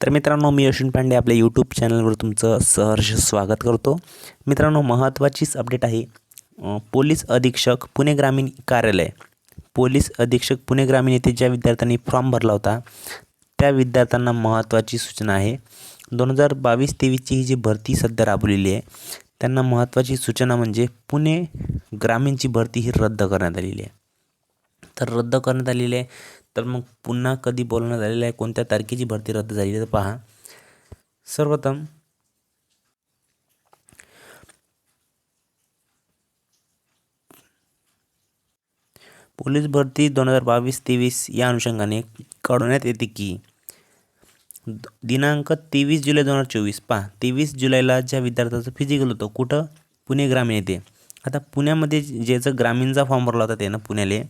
तर मित्रांनो मी अश्विन पांडे आपल्या यूट्यूब चॅनलवर तुमचं सहर्ष स्वागत करतो. मित्रांनो महत्त्वाचीच अपडेट आहे पोलीस अधीक्षक पुणे ग्रामीण कार्यालय. पोलीस अधीक्षक पुणे ग्रामीण येथे ज्या विद्यार्थ्यांनी फॉर्म भरला होता त्या विद्यार्थ्यांना महत्त्वाची सूचना आहे. दोन हजार बावीस तेवीसची ही जी भरती सध्या राबवलेली आहे त्यांना महत्त्वाची सूचना म्हणजे पुणे ग्रामीणची भरती ही रद्द करण्यात आलेली आहे. तर रद्द करण्यात आलेली आहे तर मग पुन्हा कधी बोलवण्यात आलेलं आहे? कोणत्या तारखेची भरती रद्द झाली तर पहा. सर्वप्रथम पोलीस भरती दोन हजार बावीस तेवीस या अनुषंगाने कळवण्यात येते की दिनांक तेवीस जुलै दोन हजार चोवीस पहा. तेवीस जुलैला ज्या विद्यार्थ्याचं फिजिकल होतं कुठं? पुणे ग्रामीण येते आता पुण्यामध्ये ज्याचं ग्रामीणचा फॉर्म भरला होता त्यानं पुण्याले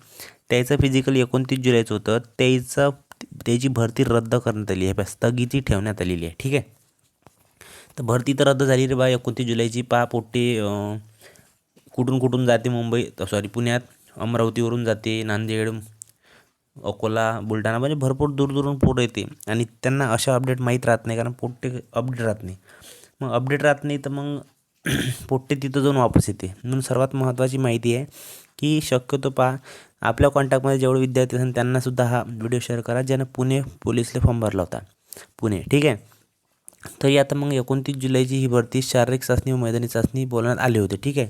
त्याचं फिजिकल एकोणतीस जुलैचं होतं. त्याचं त्याची भरती रद्द करण्यात आली आहे. स्थगिती ठेवण्यात आलेली आहे. ठीक आहे? तर भरती तर रद्द झाली रे बा एकोणतीस जुलैची. पहा पोट्टे कुठून कुठून जाते मुंबई सॉरी पुण्यात. अमरावतीवरून जाते नांदेड अकोला बुलढाणा. म्हणजे भरपूर दूर दूरून येते. आणि त्यांना अशा अपडेट माहीत राहत नाही कारण पोट्टे अपडेट राहत नाही. मग अपडेट राहत नाही तर मग पोट्टे तिथं जाऊन वापस येते. म्हणून सर्वात महत्त्वाची माहिती आहे की शक्यतो पहा आपल्या कॉन्टॅक्टमध्ये जेवढे विद्यार्थी असेल त्यांनासुद्धा हा व्हिडिओ शेअर करा ज्यानं पुणे पोलीसला फॉर्म भरला होता. पुणे ठीक आहे? तरी आता मग एकोणतीस जुलैची ही भरती शारीरिक चाचणी व मैदानी चाचणी बोलण्यात आली होती ठीक आहे?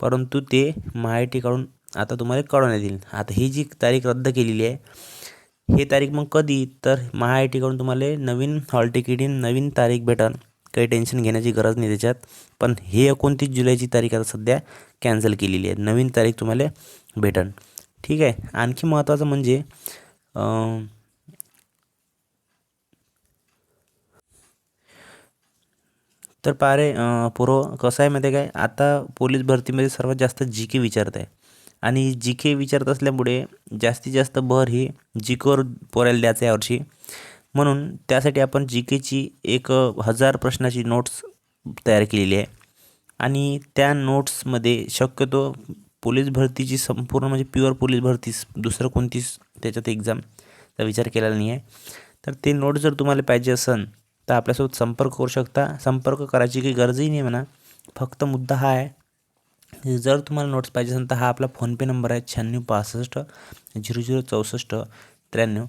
परंतु ते महाआयटीकडून आता तुम्हाला कळवण्यात येईल आता ही जी तारीख रद्द केलेली आहे हे तारीख मग कधी? तर महाआयटीकडून तुम्हाला नवीन हॉल तिकीट नवीन तारीख भेटन. काही टेन्शन घेण्याची गरज नाही त्याच्यात. पण हे एकोणतीस जुलैची तारीख आता सध्या कॅन्सल केलेली आहे. नवीन तारीख तुम्हाला भेटन. ठीक आहे. आणखी महत्त्वाचं म्हणजे तर पारे पूर्व कसं आहे माहिती आहे काय? आता पोलीस भरतीमध्ये सर्वात जास्त जी के विचारत आहे. आणि जी के विचारत असल्यामुळे जास्तीत जास्त भर ही जी केवर पोरायला द्यायचं यावर्षी. म्हणून त्यासाठी आपण जी केची एक हजार प्रश्नाची नोट्स तयार केलेली आहे. आणि त्या नोट्समध्ये शक्यतो पोलीस भरतीची संपूर्ण म्हणजे प्युअर पोलीस भरतीस दुसरं कोणतीच त्याच्यात एक्झामचा विचार केलेला नाही आहे. तर ते नोट्स जर तुम्हाला पाहिजे असेल तर आपल्यासोबत संपर्क करू शकता. संपर्क करायची काही गरजही नाही म्हणा. फक्त मुद्दा हा आहे जर तुम्हाला नोट्स पाहिजे असेल तर हा आपला फोनपे नंबर आहे शहाण्णव पासष्ट झिरो झिरो चौसष्ट त्र्याण्णव.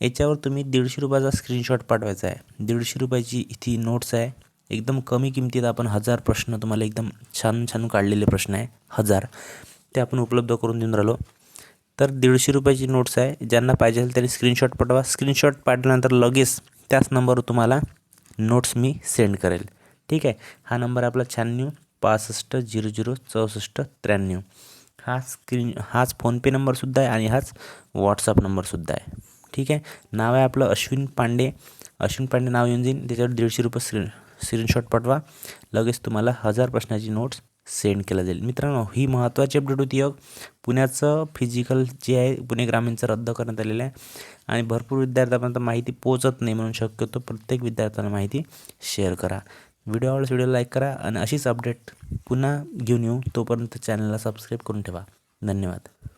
याच्यावर तुम्ही दीडशे रुपयाचा स्क्रीनशॉट पाठवायचा आहे. दीडशे रुपयाची इथे नोट्स आहे. एकदम कमी किमतीत आपण हजार प्रश्न तुम्हाला एकदम छान छान काढलेले प्रश्न आहे. हजार. ते आपण उपलब्ध करून देऊन राहिलो. तर दीडशे रुपयाची नोट्स आहे. ज्यांना पाहिजे असेल त्यांनी स्क्रीनशॉट पाठवा. स्क्रीनशॉट पाठवल्यानंतर लगेच त्याच नंबरवर तुम्हाला नोट्स मी सेंड करेल. ठीक आहे? हा नंबर आपला शहाण्णव पासष्ट झिरो झिरो चौसष्ट त्र्याण्णव. हा स्क्रीन हाच फोनपे नंबरसुद्धा आहे आणि हाच व्हॉट्सअप नंबरसुद्धा आहे. ठीक आहे? नाव आहे आपलं अश्विन पांडे. अश्विन पांडे नाव येऊन जाईल त्याच्यावर दीडशे रुपये स्क्रीन स्क्रीनशॉट पाठवा. लगेच तुम्हाला हजार प्रश्नाची नोट्स सेंड केला जाईल. मित्रांनो ही महत्त्वाची अपडेट होती एक पुण्याचं फिजिकल जे आहे पुणे ग्रामीणचं रद्द करण्यात आलेलं आहे. आणि भरपूर विद्यार्थ्यांपर्यंत माहिती पोचत नाही म्हणून शक्यतो प्रत्येक विद्यार्थ्यांना माहिती शेअर करा. व्हिडिओ आवडल्यास व्हिडिओ लाईक करा आणि अशीच अपडेट पुन्हा घेऊन येऊ. तोपर्यंत चॅनलला सबस्क्राईब करून ठेवा. धन्यवाद.